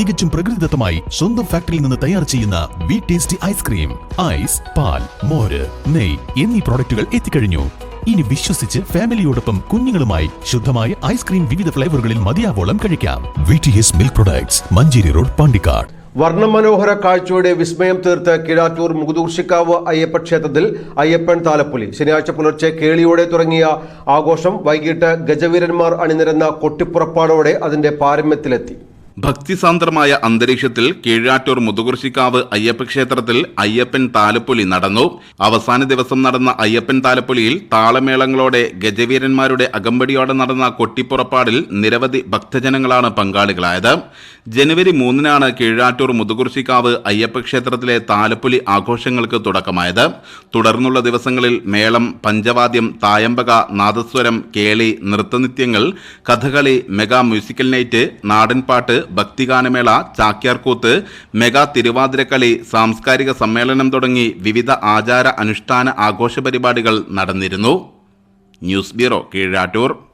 തികച്ചും പ്രകൃതിദത്തമായി സ്വന്തം ഫാക്ടറിയിൽ നിന്ന് തയ്യാർ ചെയ്യുന്ന വി ടേസ്റ്റി ഐസ്ക്രീം ഐസ് പാൽ മോര് നെയ് എന്നീ പ്രോഡക്റ്റുകൾ എത്തിക്കഴിഞ്ഞു. ഇനി വിശ്വസിച്ച് ഫാമിലിയോടൊപ്പം കുഞ്ഞുങ്ങളുമായി ശുദ്ധമായ ഐസ്ക്രീം വിവിധ ഫ്ലേവറുകളിൽ മതിയാവോളം കഴിക്കാം. V T S milk products Manjeri road Pandikkad. വർണമനോഹര കാഴ്ചയുടെ വിസ്മയം തീർത്ത് കിഴാറ്റൂർ മുകുദൂർഷിക്കാവ് അയ്യപ്പ ക്ഷേത്രത്തിൽ അയ്യപ്പൻ താലപ്പൊലി. ശനിയാഴ്ച പുലർച്ചെ കേളിയോടെ തുടങ്ങിയ ആഘോഷം വൈകിട്ട് ഗജവീരന്മാർ അണിനിരന്ന കൊട്ടിപ്പുറപ്പാടോടെ അതിന്റെ പാരമ്യത്തിലെത്തി. ഭക്തിസാന്ദ്രമായ അന്തരീക്ഷത്തിൽ കീഴാറ്റൂർ മുതുകുർശിക്കാവ് അയ്യപ്പ ക്ഷേത്രത്തിൽ അയ്യപ്പൻ താലപ്പൊലി നടന്നു. അവസാന ദിവസം നടന്ന അയ്യപ്പൻ താലപ്പൊലിയിൽ താളമേളങ്ങളോടെ ഗജവീരന്മാരുടെ അകമ്പടിയോടെ നടന്ന കൊട്ടിപ്പുറപ്പാടിൽ നിരവധി ഭക്തജനങ്ങളാണ് പങ്കാളികളായത്. ജനുവരി മൂന്നിനാണ് കീഴാറ്റൂർ മുതുകുർശിക്കാവ് അയ്യപ്പ ക്ഷേത്രത്തിലെ താലപ്പൊലി ആഘോഷങ്ങൾക്ക് തുടക്കമായത്. തുടർന്നുള്ള ദിവസങ്ങളിൽ മേളം പഞ്ചവാദ്യം തായമ്പക നാദസ്വരം കേളി നൃത്തനിത്യങ്ങൾ കഥകളി മെഗാ മ്യൂസിക്കൽ നൈറ്റ് നാടൻപാട്ട് ഭക്തിഗാനമേള ചാക്യാർകൂത്ത് മെഗാ തിരുവാതിരക്കളി സാംസ്കാരിക സമ്മേളനം തുടങ്ങി വിവിധ ആചാര അനുഷ്ഠാന ആഘോഷ പരിപാടികൾ നടന്നിരുന്നു. News bureau Keezhattoor.